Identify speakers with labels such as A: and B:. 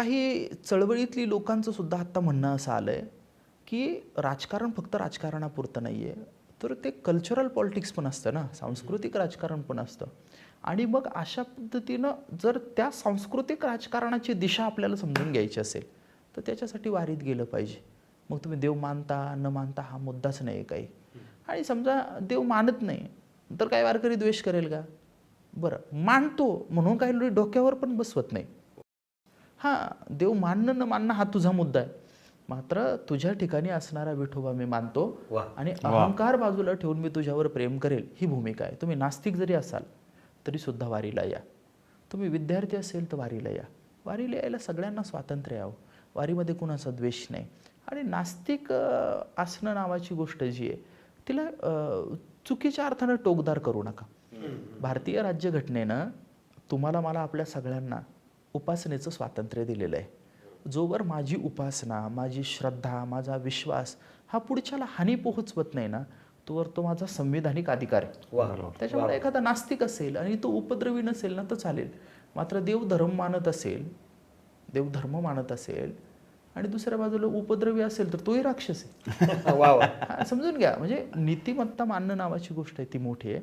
A: काही चळवळीतली लोकांचं सुद्धा आत्ता म्हणणं असं आलं आहे की राजकारण फक्त राजकारणापुरतं नाही आहे तर ते कल्चरल पॉलिटिक्स पण असतं ना सांस्कृतिक राजकारण पण असतं. आणि मग अशा पद्धतीनं जर त्या सांस्कृतिक राजकारणाची दिशा आपल्याला समजून घ्यायची असेल तर त्याच्यासाठी वारीत गेलं पाहिजे. मग तुम्ही देव मानता न मानता हा मुद्दाच नाही आहे काही. आणि समजा देव मानत नाही तर काय वारकरी द्वेष करेल का? बरं मानतो म्हणून काही लोक डोक्यावर पण बसवत नाही. हां देव मानणं न मानणं हा तुझा मुद्दा आहे. मात्र तुझ्या ठिकाणी असणारा विठोबा मी मानतो. आणि अहंकार बाजूला ठेवून मी तुझ्यावर प्रेम करेल ही भूमिका आहे. तुम्ही नास्तिक जरी असाल तरी सुद्धा वारीला या. तुम्ही विद्यार्थी असेल तर वारीला या. वारीला यायला सगळ्यांना स्वातंत्र्य यावं. वारीमध्ये कुणाचा द्वेष नाही. आणि नास्तिक असणं नावाची गोष्ट जी आहे तिला चुकीच्या अर्थानं टोकदार करू नका. भारतीय राज्यघटनेनं तुम्हाला मला आपल्या सगळ्यांना उपासनेचं स्वातंत्र्य दिलेलं आहे. जोवर माझी उपासना माझी श्रद्धा माझा विश्वास हा पुढच्याला हानी पोहोचवत नाही ना तोवर तो माझा संविधानिक अधिकार आहे. त्याच्यामुळे एखादा नास्तिक असेल आणि तो उपद्रवी नसेल ना तर चालेल. मात्र देव धर्म मानत असेल देव धर्म मानत असेल आणि दुसऱ्या बाजूला उपद्रवी असेल तर तोही राक्षस आहे. समजून घ्या. म्हणजे नीतिमत्ता मानणं नावाची गोष्ट आहे ती मोठी आहे.